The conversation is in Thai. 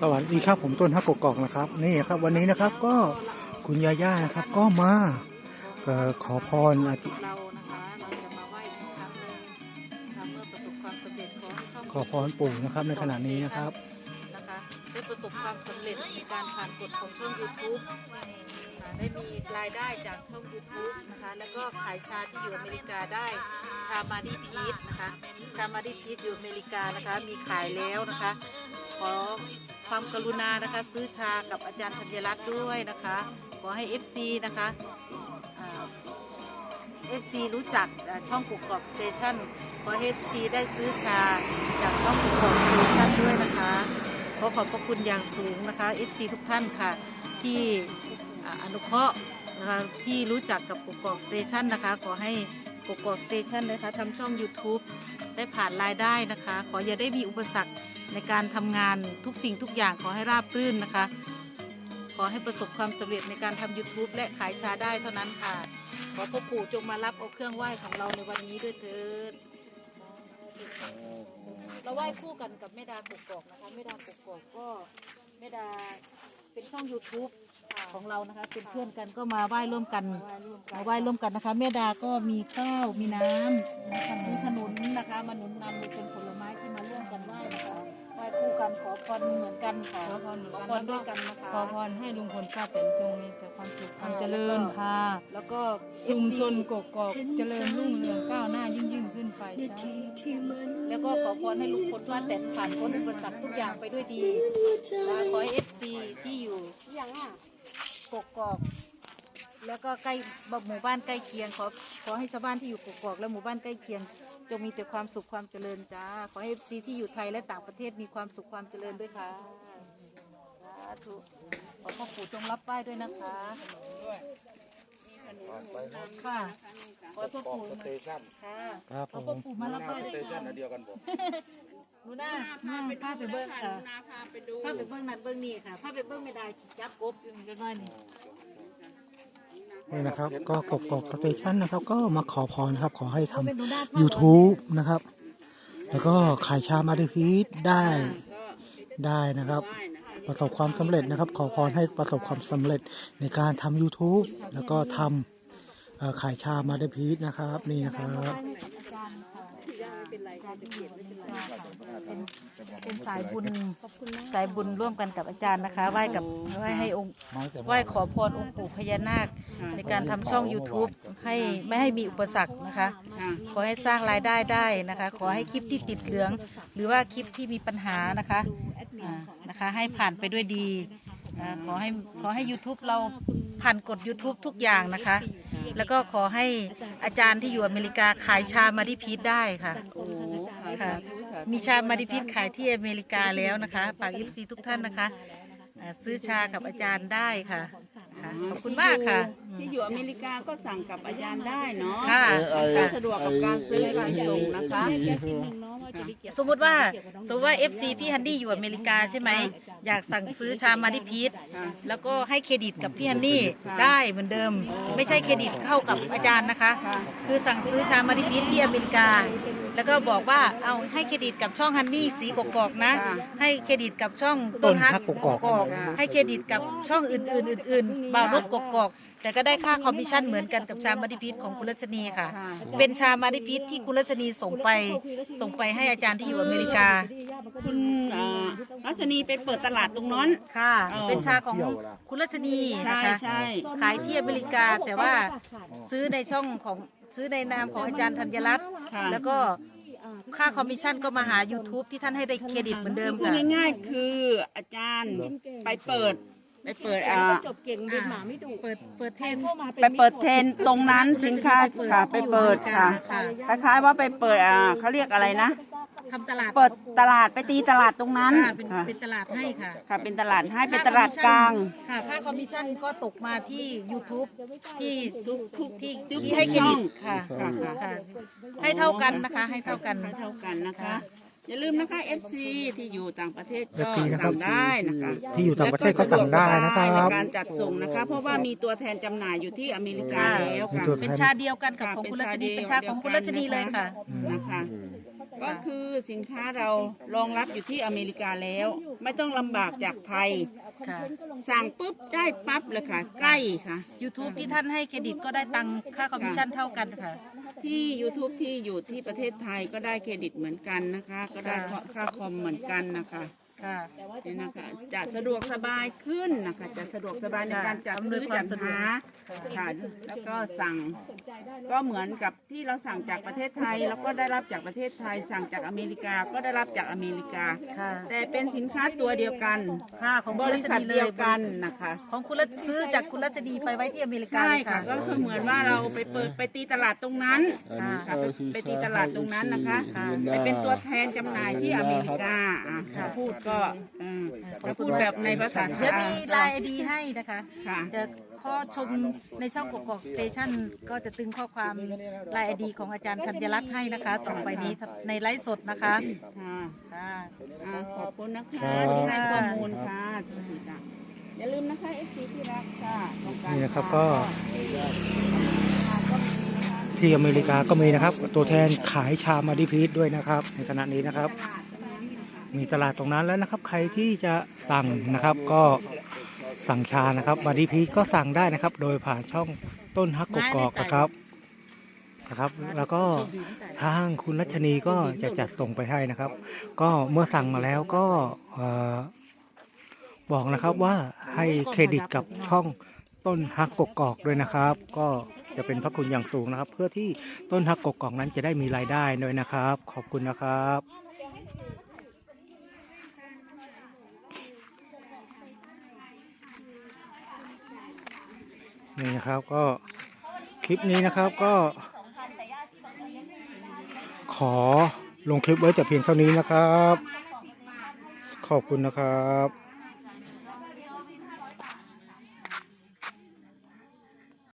สวัสดีครับผมต้นฮักกกอกนะครับนี่ครับ วันนี้นะครับก็คุณยาย่านะครับ ก็มาเอ่อขอพรอาทิเรานะคะเราจะมาไหว้อีกครั้งหนึ่งนะคะเมื่อประสบความสำเร็จขอให้ช่องขอพรปู่นะครับในขณะนี้นะครับนะคะได้ประสบความสำเร็จในการผ่านกฎของช่อง YouTube อ่าได้มีรายได้จากช่อง YouTube นะคะ แล้วก็ขายชาที่อยู่อเมริกาได้ชามาดีพีทนะคะ ชามาดีพีทอยู่อเมริกานะคะ มีขายแล้วนะคะขอ ความกรุณานะคะ ซื้อชากับอาจารย์ธัญรัตน์ด้วยนะคะ ขอให้ FC นะคะเอ่า FC รู้จักช่องกุกกอกสเตชันขอให้ FC ได้ซื้อชาจากช่องกุกกอกสเตชันด้วยนะคะขอขอบพระคุณอย่างสูงนะคะ FC ทุกท่านค่ะ ที่อ่าอนุเคราะห์นะคะที่รู้จักกับกุกกอกสเตชันนะคะ ขอให้ กกกอกสเตชันนะคะทำช่อง YouTube ได้ผ่านรายได้นะคะ ขออย่าได้มีอุปสรรคในการทำงานทุกสิ่งทุกอย่างขอให้ราบรื่นนะคะ ขอให้ประสบความสำเร็จในการทำ YouTube และขายชาได้เท่านั้นค่ะ ขอพ่อปู่จงมารับเอาเครื่องไหว้ของเราในวันนี้ด้วยเถิดเราไหว้คู่กันกับแม่ดากกอกนะคะแม่ดากกอกก็แม่ดาเป็นช่อง YouTube ของเรานะคะเป็นเพื่อนกันก็มาไหว้ร่วมกันมาไหว้ร่วมกันนะคะแม่ดาก็มีข้าวมีน้ำนะคะมีขนุนนะคะมาหนุนนำเป็นผลไม้ที่มาร่วมกันไหว้นะคะไหว้คู่กันขอพรเหมือนกันค่ะขอพรเหมือนขอกันพรด้วยกันนะคะขอพรให้ลุงพลป้าแตนจงมีแต่ความสุขความเจริญพาแล้วก็ชุม FC ชนกกอกเจริญรุ่งเรืองก้าวหน้ายิ่งยิ่งขึ้นไปจ้าแล้วก็ขอพรให้ลุงพลป้าแตนผ่านพ้นอุปสรรคทุกอย่างไปด้วยดีและขอให้เอฟซีที่อยู่ กกอก แล้วก็ใกล้หมู่บ้านใกล้เคียงขอขอให้ชาวบ้านที่อยู่กกอกและหมู่บ้านใกล้เคียงจงมีแต่ความสุขความเจริญจ้าขอให้เอฟซีที่อยู่ไทยและต่างประเทศมีความสุขความเจริญด้วยค่ะสาธุขอพ่อปู่จงรับไหว้ด้วยนะคะค่ะขอพ่อปู่สเตชันค่ะครับขอผพ่อมปู่มารับไหว้สด้วยเตชันค่ะอันเดียวกันบอก หนูน่าพาไปพาไปเบิ้งค่ะพาไปเบิ้งนั่นเบิ้งนี่ค่ะพาไปเบิ้งไม่ได้จับกบอยู่เดี๋ยวน้อยนี่นี่นะครับ ก็กกอกสเตชันนะครับ ก็มาขอพรนะครับ ขอให้ทำเอาเป็นหนูนาพา YouTube นะครับ แล้วก็ขายชามาดิพีทได้ได้นะครับ ประสบความสำเร็จนะครับ ขอพรให้ประสบความสำเร็จในการทำ YouTube แล้วก็ทำเอ่อขายชามาดิพีทนะครับ นี่นะครับ เป็นไรค่ะจะเกลียดไม่เป็นไรเป็นเป็นสายบุญสายบุญร่วมกันกับอาจารย์นะคะ ไหว้กับไหว้ให้องค์ไหว้ขอพรองค์ปู่พญานาค ในการทำช่อง YouTube ให้ไม่ให้มีอุปสรรคนะคะขอให้สร้างรายได้ได้นะคะ ขอให้คลิปที่ติดเหลือง หรือว่าคลิปที่มีปัญหานะคะอ่านะคะ ให้ผ่านไปด้วยดีอ่าขอให้ขอให้ YouTube เราผ่านกฎ YouTube ทุกอย่างนะคะ แล้วก็ขอให้อาจารย์ที่อยู่อเมริกาขายชามาดิพีทได้ค่ะ โอ้ค่ะ มีชามาดิพีทขายที่อเมริกาแล้วนะคะฝากยิปซีทุกท่านนะคะอ่าซื้อชากับอาจารย์ได้ค่ะค่ะ ขอบคุณมากค่ะที่อยู่อเมริกาก็สั่งกับอาจารย์ได้เนาะค่ะก็สะดวกกับการซื้อการส่งนะคะ สมมุติว่าสมมติว่า FC พี่ฮันนี่อยู่อเมริกาใช่ไหมอยากสั่งซื้อชามาดิพีทค่ะแล้วก็ให้เครดิตกับพี่ฮันนี่ได้เหมือนเดิม ไม่ใช่เครดิตเข้ากับอาจารย์นะคะค่ะคือสั่งซื้อชามาดิพีทที่อเมริกา แล้วก็บอกว่าเอาให้เครดิตกับช่องฮันนี่สีกอกๆนะค่ะให้เครดิตกับช่องต้ต้นนฮัฮักกกกอกค่ะให้เครดิตกับช่องอื่นๆอื่นๆบ่าวนกกอกๆแต่ก็ได้ค่าคอมมิชชั่นเหมือนกันกับชามาดิพีทของคุณรัชนีค่ะ ค่ะ เป็นชามาดิพีทที่คุณรัชนีส่งไป ส่งไปให้อาจารย์ที่อยู่อเมริกาคุณอ่ารัชนีไปเปิดตลาดตรงนั้น ค่ะ อ๋อ เป็นชาของคุณรัชนีใช่นะคะ ใช่ ขายที่อเมริกาแต่ว่าซื้อในช่องของ ซื้อในนามของอาจารย์ธัญรัตน์ค่ะ แล้วก็ค่าคอมมิชชั่นก็มาหา YouTube ที่ท่านให้ได้เครดิตเหมือนเดิมพูดค่ะ ง่ายๆคืออาจารย์ไปเปิด ไปเปิดอ่าจบเก่งเป็นหมาไม่ดุเปิดเปิดเทนไปเปิดเทรนตรงนั้นสินค้าค่ะ ไปเปิดค่ะคล้ายๆว่าไปเปิดอ่าเขาเรียกอะไรนะ ทำตลาดเปิดตลาดไปตีตลาดตรงนั้นค่ะเป็นค่ะเป็นตลาดให้ค่ะค่ะเป็นตลาดให้เป็นตลาดกลาง ค่ะค่าคอมมิชชั่นก็ตกมาที่ YouTube ที่ทุกทุกที่ทุกที่ให้เครดิตช่องค่ะค่ะค่ะ ค่ะ ให้เท่ากันนะคะ ให้เท่ากันให้เท่ากันนะคะ อย่าลืมนะคะ FC ที่อยู่ต่างประเทศก็ FC นะครับสั่งได้นะคะที่อยู่ต่างประเทศก็สั่งได้นะครับ แล้วก็สะดวกสบายในการจัดส่งนะคะ เพราะว่ามีตัวแทนจำหน่ายอยู่ที่อเมริกาแล้วมีค่ะตัวแท เป็นชาเดียวกันกับของคุณรัชนีเป็นชาของคุณรัชนีเลยค่ะ นะคะก็ ก็คือสินค้าเรารองรับอยู่ที่อเมริกาแล้ว ไม่ต้องลำบากจากไทย ค่ะ สั่งปุ๊บได้ปั๊บเลยค่ะ ใกล้ค่ะ YouTube ที่ท่านให้เครดิตก็ได้ตังค่าคอมมิชชั่นเท่ากันค่ะ ที่ YouTube ที่อยู่ที่ประเทศไทยก็ได้เครดิตเหมือนกันนะคะ ก็ได้ค่ะ ค่าคอมเหมือนกันนะคะ ค่ะนี่นะคะจะสะดวกสบายขึ้นนะคะจะสะดวกสบายในการจัดอำนวยซื้อควาจัมดสะดวกหาค่ะแล้วก็สั่งก็เหมือนกับที่เราสั่งจากประเทศไทย แล้วก็ได้รับจากประเทศไทย สั่งจากอเมริกาก็ได้รับจากอเมริกา ค่ะ แต่เป็นสินค้าตัวเดียวกันค่ะ ของบคุณริษัทชเดียวกันนะคะของคุณรัชซื้อจากคุณรัชนีไปไว้ที่อเมริกาใช่เลยค่ะก็คือเหมือนว่าเราไปเปิดไปตีตลาดตรงนั้นค่ะค่ะไปไปตีตลาดตรงนั้นนะคะค่ะไปเป็นตัวแทนจำหน่ายที่อเมริกาอะค่ะถ้าพูดก็เออถ้าพูดแบบในภาษาไทเดี๋ยวยมีไลน์ไอดีให้นะคะค่ะ เดี๋ยวข้อชมในช่องกกอกสเตชันก็จะตึงข้อความไลน์ไอดีของอาจารย์ธัญรัตน์ให้นะคะ ต่อไปนี้ในไลฟ์สดนะคะค่ะค่ะ อ่าขอบคุณนะคะครับที่ให้ข้อมูลค่ะสวัสดีจ้ะอย่าลืมนะคะเอฟซีที่รักค่ะต้องการนี่นะครับก็ค่ะก็มีนะคะที่อเมริกาก็มีนะครับ ตัวแทนขายชามาดิพีทด้วยนะครับ ในขณะนี้นะครับ ตลาด มีตลาดตรงนั้นแล้วนะครับ ใครที่จะสั่งนะครับก็สั่งชานะครับมาดิพีทก็สั่งได้นะครับ โดยผ่านช่องต้นฮักกกอกนะครับนะครับ แล้วก็ทางคุณรัชนีก็จะจัดส่งไปให้นะครับ ก็เมื่อสั่งมาแล้วก็เอ่อบอกนะครับว่าให้เครดิตกับช่องต้นฮักกกอกด้วยนะครับ ก็จะเป็นพระคุณอย่างสูงนะครับ เพื่อที่ต้นฮักกกอกนั้นจะได้มีรายได้ด้วยนะครับ ขอบคุณนะครับ นี่นะครับก็คลิปนี้นะครับก็ ขอลงคลิปไว้แต่เพียงเท่านี้นะครับ ขอบคุณนะครับ